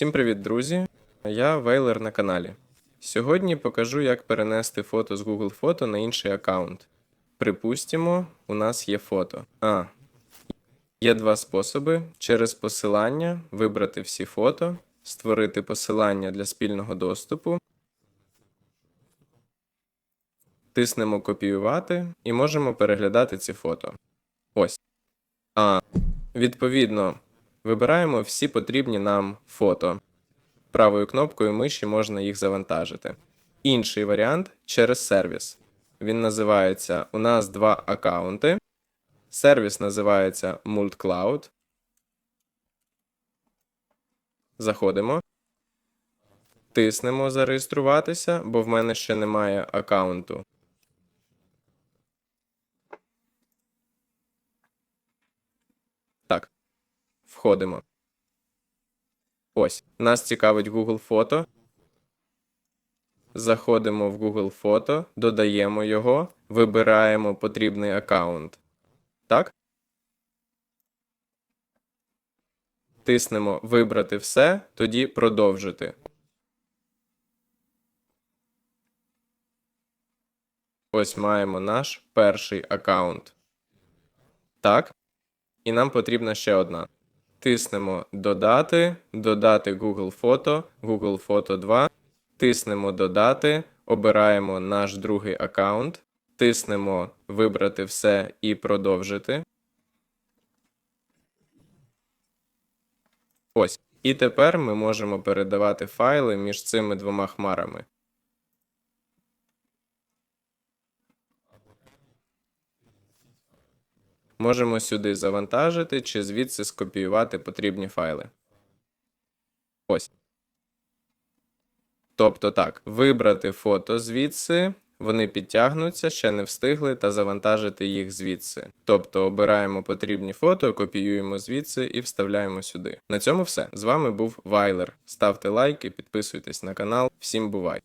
Всім привіт, друзі! Я Вейлер на каналі. Сьогодні покажу, як перенести фото з Google Фото на інший аккаунт. Припустимо, у нас є фото. А. Є два способи: через посилання вибрати всі фото, створити посилання для спільного доступу. Тиснемо копіювати і можемо переглядати ці фото. Ось. А. Відповідно, вибираємо всі потрібні нам фото. Правою кнопкою миші можна їх завантажити. Інший варіант через сервіс. Він називається У нас два аккаунти. Сервіс називається MultCloud. Заходимо. Тиснемо зареєструватися, бо в мене ще немає аккаунту. Так. Входимо. Ось. Нас цікавить Google Фото. Заходимо в Google Фото, додаємо його, вибираємо потрібний аккаунт. Так? Тиснемо Вибрати все, тоді продовжити. Ось маємо наш перший аккаунт. Так. І нам потрібна ще одна. Тиснемо Додати, додати Google Фото, Google Фото 2. Тиснемо Додати, обираємо наш другий аккаунт, тиснемо Вибрати все і продовжити. Ось. І тепер ми можемо передавати файли між цими двома хмарами. Можемо сюди завантажити чи звідси скопіювати потрібні файли. Ось. Тобто так, вибрати фото звідси, вони підтягнуться, ще не встигли, та завантажити їх звідси. Тобто обираємо потрібні фото, копіюємо звідси і вставляємо сюди. На цьому все. З вами був Вайлер. Ставте лайки, підписуйтесь на канал. Всім бувай!